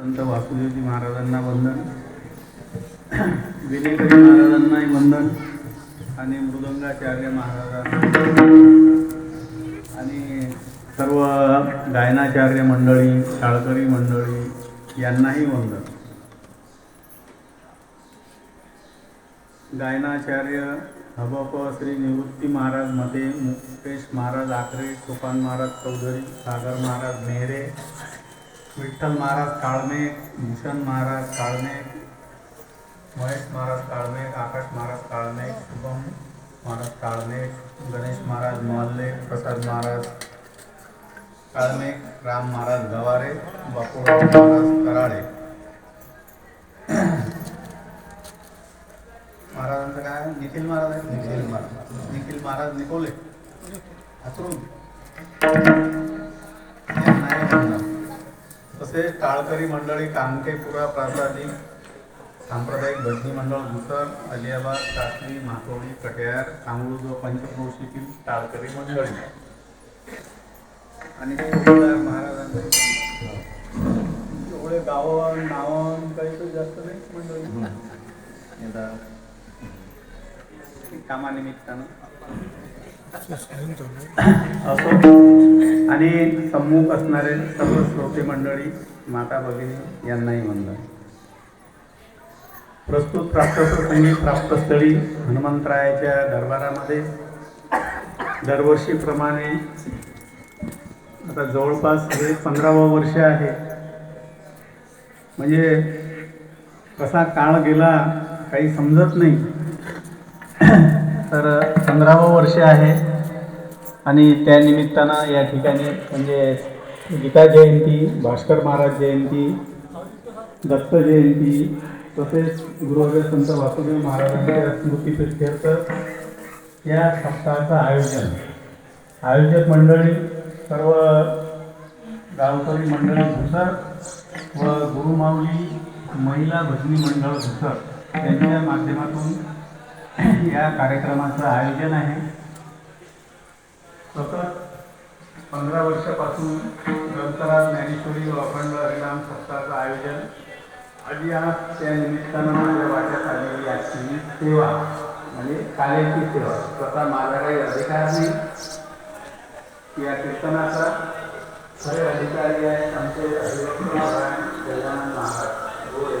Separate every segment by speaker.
Speaker 1: संत वासुदेवजी महाराजांना वंदन. विनेकरी महाराजांनाही वंदन आणि मृदंगाचार्य महाराजांना आणि सर्व गायनाचार्य मंडळी शाळकरी मंडळी यांनाही वंदन. गायनाचार्य हबप श्री निवृत्ती महाराज मते मुकेश महाराज आखरे सोपान महाराज चौधरी सागर महाराज नेहरे विठ्ठल महाराज काळमेघ भूषण महाराज काळमेघ महेश महाराज काळमेघ आकाश महाराज काळमेघ शुभम महाराज काळमेघ गणेश महाराज मोहल्ले प्रसाद महाराज काळमेघ राम महाराज गवारे बापूराव महाराज कराळे महाराजांचं काय? निखिल महाराज आहे निखिल महाराज. निखिल महाराज निकोले. वंदन. तसेच टाळकरी मंडळी कामकेपुरा प्रासादिक सांप्रदायिक भजनी मंडळ भुसर अलियाबाद कासली मातोडी कट्यार सांगळूज व पंचक्रोशीतील टाळकरी मंडळी. आणि महाराजांचे. एवढे गावं नावं काही तर जास्त नाही मंडळी. कामानिमित्तानं. असो. आणि सम्मुख असणारे सर्व श्रोते मंडळी माता भगिनी यांनाही म्हणलं प्रस्तुत प्राप्त प्रसंगी प्राप्तस्थळी हनुमंतरायाच्या दरबारामध्ये दरवर्षीप्रमाणे आता जवळपास हे पंधरावं वर्ष आहे. म्हणजे कसा काळ गेला काही समजत नाही. तर पंधरावं वर्ष आहे. आणि त्यानिमित्तानं या ठिकाणी म्हणजे गीता जयंती भास्कर महाराज जयंती दत्त जयंती तसेच गुरुवर्य संत वासुदेव महाराजांच्या स्मृतीप्रित्यर्थ या सप्ताहाचं आयोजन. आयोजक मंडळी सर्व गावकरी मंडळ भुसर व गुरुमाऊली महिला भजनी मंडळ भुसर यांच्या माध्यमातून या कार्यक्रमाचं आयोजन आहे. सतत पंधरा वर्षापासून ग्रंथराज ज्ञानेश्वरी व अखंड हरिनाम सप्ताहाचं आयोजन. आधी आज त्या निमित्तानं माझ्या वाट्यात आलेली आजची सेवा म्हणजे कार्याची सेवा स्वतः माझा काही अधिकार नाही. या कीर्तनाचा खरे अधिकारी आहेत आमचे हरिभक्त महाराज. गजानन महाराज गोळे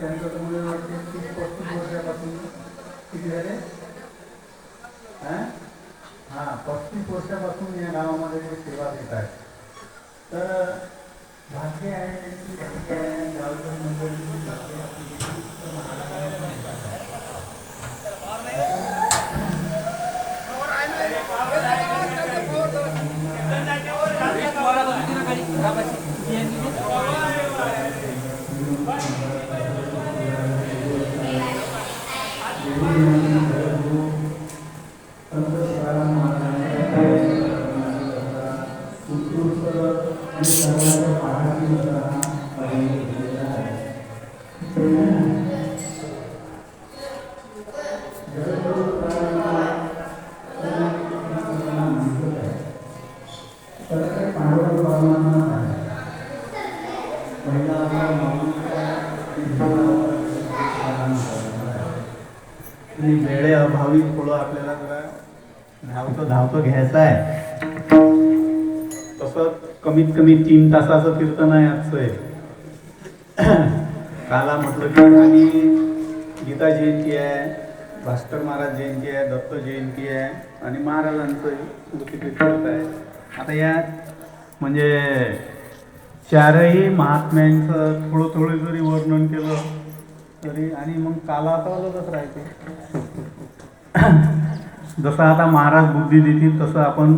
Speaker 1: त्यांचं तुम्हाला वाटते तीस पस्तीस वर्षापासून किती झाले? हां? पस्तीस वर्षापासून या गावामध्ये ते सेवा देत आहेत. तर भाग्य आहे त्यांची मंडळी धावतो धावतो घ्यायचा आहे. तसं कमीत कमी तीन तासाचं कीर्तन आहे आजचं आहे काला म्हटलं की आणि गीता जयंती आहे भास्कर महाराज जयंती आहे दत्त जयंती आहे आणि महाराजांचं स्मृतिकीर्तन आहे. आता या म्हणजे चारही महात्म्यांचं थोडं थोडं जरी वर्णन केलं तरी आणि मग काला तर अलगच राहते. जसं आता महाराज बुद्धी देतील तसं आपण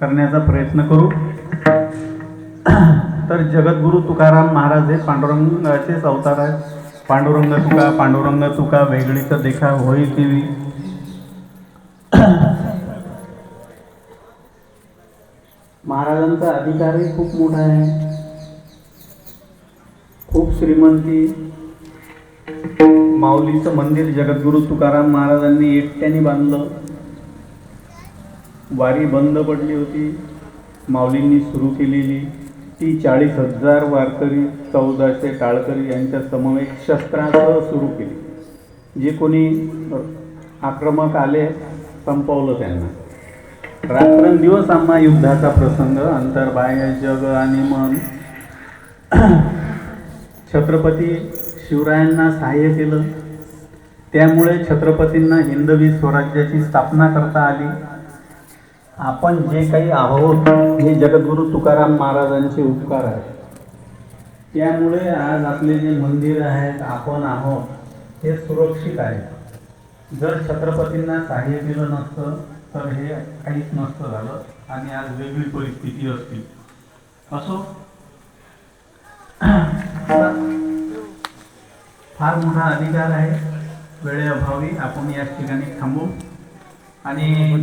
Speaker 1: करण्याचा प्रयत्न करू. तर जगद्गुरु तुकाराम महाराज हे पांडुरंगाचेच अवतार आहेत. पांडुरंग तुका पांडुरंग तुका वेगळीच देखा होई टीव्ही महाराजांचा अधिकारही खूप मोठा आहे. खूप श्रीमंती. माऊलीचं मंदिर जगद्गुरु तुकाराम महाराजांनी एकट्याने बांधलं. वारी बंद पडली होती. माऊलींनी सुरू केलेली ती चाळीस हजार वारकरी चौदाशे टाळकरी यांच्या समवेत शस्त्रासह सुरू केली. जे कोणी आक्रमक आले संपवलं त्यांना. रात्रंदिवस आम्हा युद्धाचा प्रसंग अंतर्बाह्य जग आणि मन. छत्रपती शिवरायांना सहाय्य केलं. त्यामुळे छत्रपतींना हिंदवी स्वराज्याची स्थापना करता आली. आपण जे काही आहोत हे जगद्गुरु तुकाराम महाराजांचे उपकार आहेत. त्यामुळे आज आपले जे मंदिर आहेत आपण आहोत हे सुरक्षित आहे. जर छत्रपतींना सहाय्य दिलं नसतं तर हे काहीच नसतं झालं. आणि आज वेगळी परिस्थिती असती. असो. फार मोठा अधिकार आहे. वेळेअभावी आपण या ठिकाणी थांबू. आणि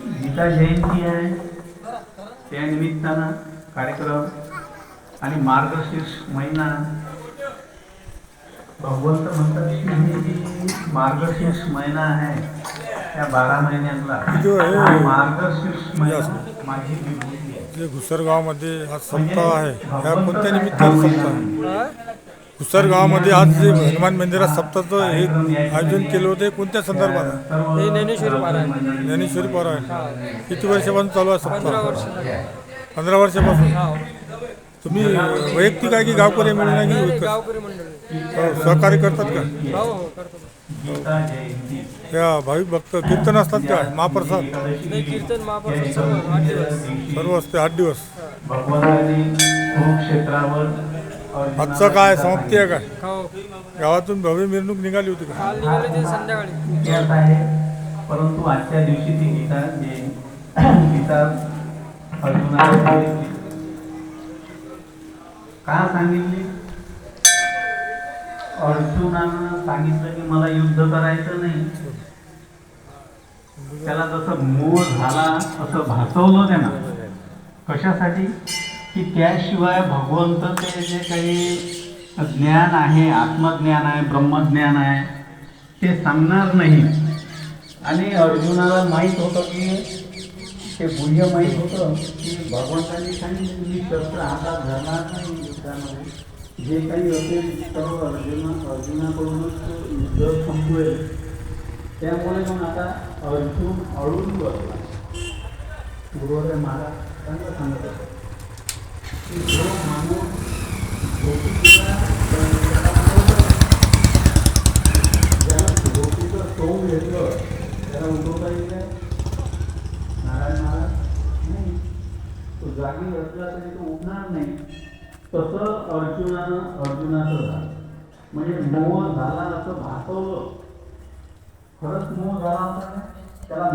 Speaker 1: गीता जयंती आहे. त्या निमित्तानं कार्यक्रम आणि मार्गशीर्ष महिना भगवंत म्हणतात की हे मार्गशीर्ष महिना आहे त्या बारा महिन्यातला हा मार्गशीर्ष महिना माझी विभूती आहे.
Speaker 2: जे घुसरगावमध्ये आज सप्ताह आहे कोणत्या निमित्तानं सप्ताह आहे? घुसरगावमध्ये आज जे हनुमान मंदिरात सप्ताहाचं हे आयोजन केलं होते कोणत्या संदर्भात आहे?
Speaker 3: हे ज्ञानेश्वरी पारायण.
Speaker 2: ज्ञानेश्वरी पारायण. किती वर्षापासून चालू आहे
Speaker 3: पंधरा
Speaker 2: सप्ताह
Speaker 3: वर्ष
Speaker 2: पंधरा वर्षापासून?
Speaker 3: हा.
Speaker 2: तुम्ही वैयक्तिक आहे की गावकरी मिळून आहे
Speaker 3: नाही,
Speaker 2: की?
Speaker 3: गावकरी मंडळी.
Speaker 2: हो, सहकार्य करतात का?
Speaker 3: हो हो करतो
Speaker 1: जयंती
Speaker 2: या भाविक भक्त कीर्तन असतात का? महाप्रसाद?
Speaker 3: नाही कीर्तन महाप्रसाद सर्व आठ दिवस.
Speaker 2: सर्व असते आठ दिवस.
Speaker 1: भगवंतांनी अर्जुनाला
Speaker 2: आजचं काय? समाप्ती आहे काय?
Speaker 3: हो
Speaker 2: गावातून भव्य मिरवणूक निघाली होती का?
Speaker 3: काल निघाले ते संध्याकाळी.
Speaker 1: इतिहास आहे. परंतु आजच्या दिवशी ती गीता जे गीता अर्जुनाला सांगितली का सांगितली? अर्जुनानं सांगितलं की मला युद्ध करायचं नाही. त्याला जसं मोह झाला असं भासवलं त्यानं. कशासाठी? की त्याशिवाय भगवंत ते जे काही ज्ञान आहे आत्मज्ञान आहे ब्रह्मज्ञान आहे ते सांगणार नाही. आणि अर्जुनाला माहीत होतं की ते गुह्य माहीत होतं की भगवंतांनी सांगितलं मी शस्त्र हातात धरणार नाही युद्धामध्ये जे काही असेल सर्व अर्जुना अर्जुनाकडूनच युद्ध संपवेल. त्यामुळे मग आता अर्जुन अडून बसला. गुरुवारे महाराज चांगलं सांगत होतं. जागी असला तरी तो उठणार नाही? तसं अर्जुनानं अर्जुनाचं झालं. म्हणजे मोह झाला असं भासवलं. खरंच मोह झाला होता त्याला